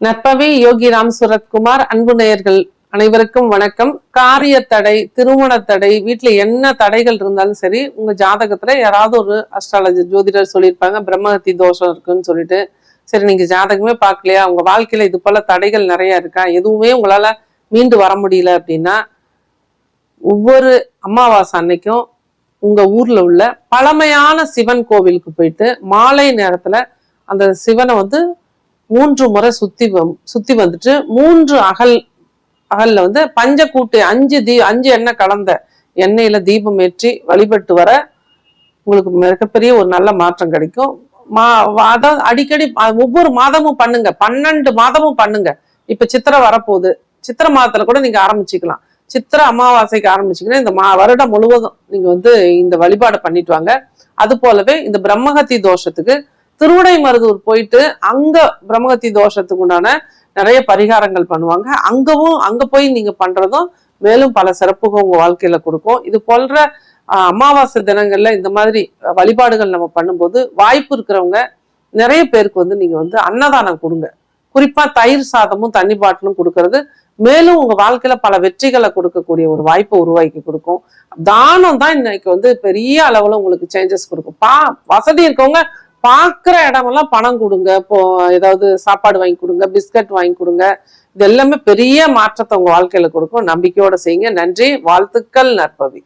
நற்பவி யோகி ராம் சுரத்குமார் அன்பு நேயர்கள் அனைவருக்கும் வணக்கம். காரிய தடை திருமண தடை வீட்டுல என்ன தடைகள் இருந்தாலும் சரி உங்க ஜாதகத்துல யாராவது ஒரு அஸ்ட்ராலஜி ஜோதிடர் சொல்லியிருப்பாங்க பிரம்மஹத்தி தோஷம் இருக்குன்னு சொல்லிட்டு. சரி நீங்க ஜாதகமே பார்க்கலையா? உங்க வாழ்க்கையில இது போல தடைகள் நிறைய இருக்கா? எதுவுமே உங்களால மீண்டு வர முடியல அப்படின்னா ஒவ்வொரு அமாவாசை அன்னைக்கும் உங்க ஊர்ல உள்ள பழமையான சிவன் கோவிலுக்கு போயிட்டு மாலை நேரத்துல அந்த சிவனை வந்து மூன்று முறை சுத்தி வ- சுத்தி வந்துட்டு மூன்று அகல் அகல்ல வந்து பஞ்சக்கூட்டு அஞ்சு தீ அஞ்சு எண்ணெய் கலந்த எண்ணெயில தீபம் ஏற்றி வழிபட்டு வர உங்களுக்கு மிகப்பெரிய ஒரு நல்ல மாற்றம் கிடைக்கும். மா அதாவது அடிக்கடி ஒவ்வொரு மாதமும் பண்ணுங்க. பன்னெண்டு மாதமும் பண்ணுங்க. இப்ப சித்திரை வரப்போகுது. சித்திரை மாதத்துல கூட நீங்க ஆரம்பிச்சுக்கலாம். சித்திரை அமாவாசைக்கு ஆரம்பிச்சீங்கன்னா இந்த மா வருடம் முழுவதும் நீங்க வந்து இந்த வழிபாடு பண்ணிட்டு வாங்க. அது போலவே இந்த பிரம்மகத்தி தோஷத்துக்கு திருவுடைமருதூர் போயிட்டு அங்க பிரம்மகத்தி தோஷத்துக்கு உண்டான நிறைய பரிகாரங்கள் பண்ணுவாங்க. அங்கவும் அங்க போய் நீங்க பண்றதும் மேலும் பல சிறப்புகள் உங்க வாழ்க்கையில கொடுக்கும். இது போன்ற அமாவாசை தினங்கள்ல இந்த மாதிரி வழிபாடுகள் நம்ம பண்ணும்போது வாய்ப்பு இருக்கிறவங்க நிறைய பேருக்கு வந்து நீங்க வந்து அன்னதானம் கொடுங்க. குறிப்பா தயிர் சாதமும் தண்ணி பாட்டிலும் கொடுக்கறது மேலும் உங்க வாழ்க்கையில பல வெற்றிகளை கொடுக்கக்கூடிய ஒரு வாய்ப்பை உருவாக்கி கொடுக்கும். தானம் தான் இன்னைக்கு வந்து பெரிய அளவுல உங்களுக்கு சேஞ்சஸ் கொடுக்கும். பா வசதி இருக்கவங்க பார்க்குற இடமெல்லாம் பணம் கொடுங்க. இப்போ ஏதாவது சாப்பாடு வாங்கி கொடுங்க பிஸ்கட் வாங்கி கொடுங்க. இது எல்லாமே பெரிய மாற்றத்தை உங்க வாழ்க்கையில கொடுக்கும். நம்பிக்கையோட செய்யுங்க. நன்றி. வாழ்த்துக்கள் நற்பவி.